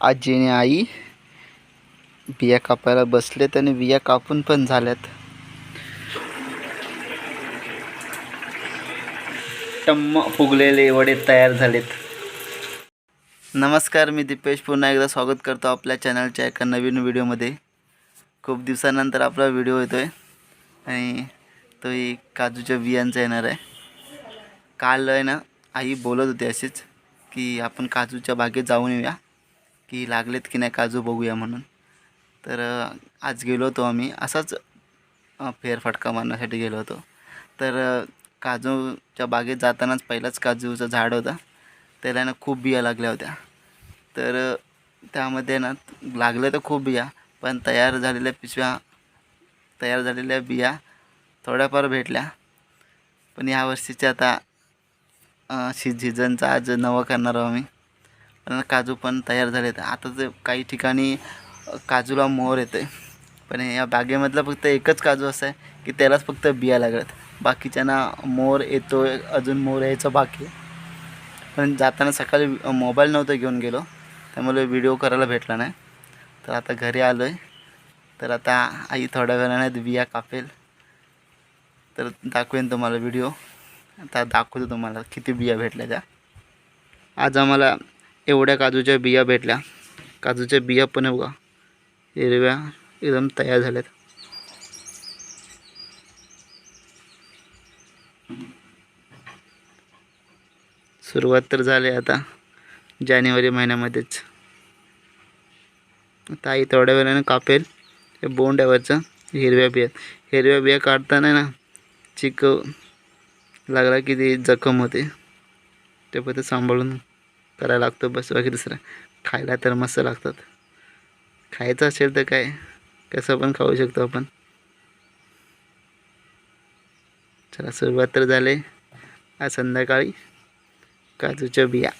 आजीने आई बिया कापायला बसलेत आणि बिया कापून पण झाल्यात. टम्म फुगलेले वडे तयार झालेत. नमस्कार मी दीपेश पुन्हा एकदा स्वागत करतो आपल्या चॅनलच्या एका नवीन व्हिडिओमध्ये. खूप दिवसानंतर आपला व्हिडिओ येतो आहे आणि तोही काजूच्या बियांचा येणार आहे. काल आहे ना आई बोलत होती अशीच की आपण काजूच्या बागेत जाऊन येऊया. की लागलेत की नाही काजू बघूया म्हणून. तर आज गेलो होतो आम्ही. असाच फेरफटका मारण्यासाठी गेलो होतो. तर काजूच्या बागेत जातानाच पहिलाच काजूचं झाड होतं. त्याला ना खूप बिया लागल्या होत्या. तर त्यामध्ये ना लागल्या तर खूप बिया पण तयार झालेल्या पिशव्या तयार झालेल्या बिया थोड्याफार भेटल्या. पण यावर्षीच्या आता सी सीझनचा आज नवं करणार आहोत आम्ही. काजू पण तयार झालेत. आता तर काही ठिकाणी काजूला मोहर येते पण या बागेमधलं फक्त एकच काजू असं आहे की त्यालाच फक्त बिया लागत बाकीच्यांना मोर येतो अजून मोर यायचं बाकी पण जाताना सकाळी मोबाईल नव्हतं घेऊन गेलो. त्यामुळे व्हिडिओ करायला भेटला नाही. तर आता घरी आलो आहे तर आता आई थोड्या वेळाने बिया कापेल. तर दाखवेन तुम्हाला व्हिडिओ. आता दाखवतो तुम्हाला किती बिया भेटल्या त्या. आज आम्हाला एवढ्या काजूच्या बिया भेटल्या. काजूच्या बिया पण बघा. हिरव्या एकदम तयार झाल्यात. सुरुवात तर झाली आता. जानेवारी महिन्यामध्येच. आता आई थोड्या वेळाने कापेल. हे बोंड्यावरचं हिरव्या बिया. हिरव्या बिया काढताना ना चिक लागला की ती जखम होते. ते पण ते सांभाळून करायला लागतो बस बाकी दुसरं. खायला तर मस्त लागतात. खायचं असेल तर काय? कसं पण खाऊ शकतो आपण. चला सुरुवात तर झाले. आज संध्याकाळी काजूच्या बिया.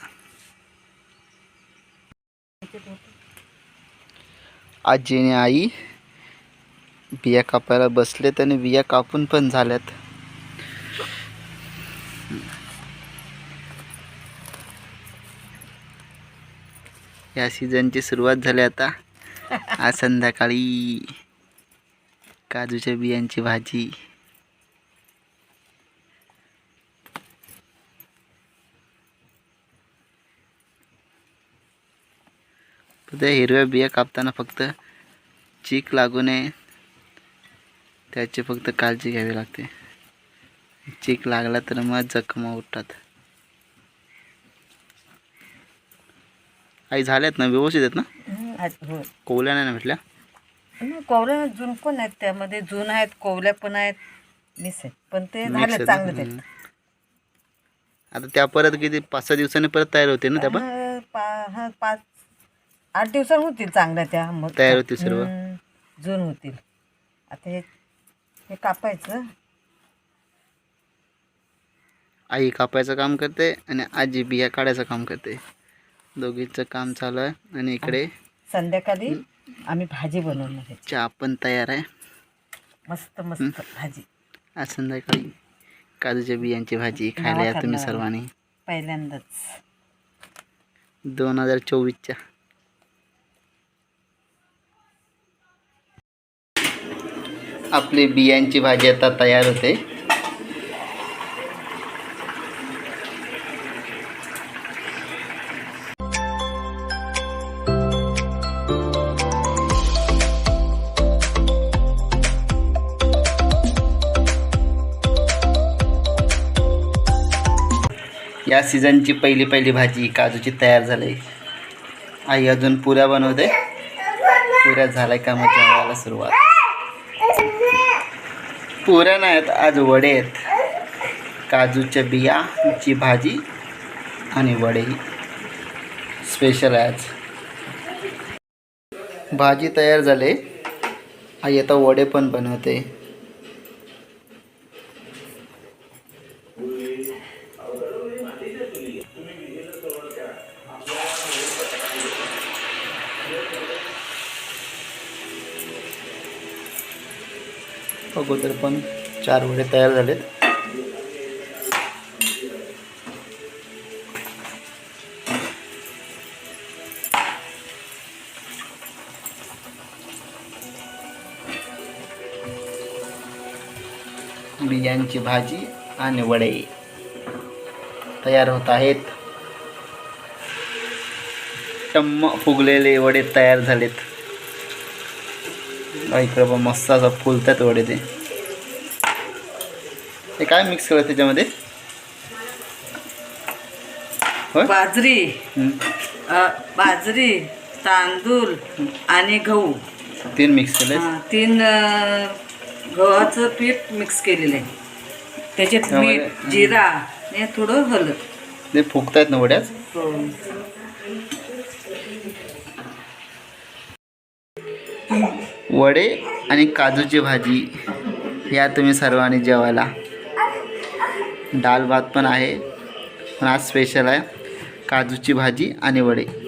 आजीने आई बिया कापायला बसलेत आणि बिया कापून पण झाल्यात. या सीझनची सुरुवात झाली आता. आज संध्याकाळी काजूच्या बियांची भाजी. त्या हिरव्या बिया कापताना फक्त चीक लागू नये. त्याची फक्त काळजी घ्यावी लागते. चीक लागला तर मग जखमा उठतात. आई झाल्यात ना व्यवस्थित आहेत ना? हं, हो. कोवल्या नाही ना भेटल्या? नाही, कोवल्या जून पण आहेत त्यामध्ये जून आहेत कोवल्या पण आहेत. मिस आहेत पण ते Mix झाले आहेत चांगले ना? आहेत हम्म. आता त्या परत किती पाच सहा दिवसांनी परत तयार होते ना त्या पण? पाच आठ दिवसात होतील चांगल्या त्या मग तयार होतील सर्व. हं, जून होतील. आता हे हे कापायचं. आई कापायचं काम करते आणि आजी बिया काढायचं काम करते. दोघींचं काम चालू आहे. आणि इकडे संध्याकाळी आम्ही भाजी बनवणार आहे. चहा पण तयार आहे. मस्त मस्त भाजी. आज संध्याकाळी काजूच्या बियांची भाजी खायला या तुम्ही. सर्वांनी. पहिल्यांदाच. दोन हजार चोवीसच्या. आपली बियांची भाजी आता तयार होते. या सीझनची पहिली पहिली भाजी काजूची तयार झाली. आई अजून पुऱ्या बनवते. पुऱ्या झाल्या का मग जेवायला सुरुवात. पुऱ्या नाहीत आज वडे आहेत. काजूच्या बियाची भाजी आणि वडे. स्पेशल आहे आज. भाजी तयार झाले. आई आता वडे पण बनवते. अगोदर पण चार वडे तयार झालेत. बियांची भाजी आणि वडे तयार होत आहेत. टम्म फुगलेले वडे तयार झालेत. इकडं पण मस्त असं फुलतात वडे ते. ते काय मिक्स करत त्याच्यामध्ये? बाजरी हं. बाजरी तांदूळ आणि गहू. तीन मिक्स केले हा, तीन गव्हाचं पीठ मिक्स केलेलं आहे. त्याच्यात मीठ जिरा आणि थोडं हलद ते फुगतायत ना वड्याच वडे आणि काजूची भाजी. या तुम्ही सर्वांनी जेवायला. डाल भात पण आहे. पण आज स्पेशल आहे काजूची भाजी आणि वडे.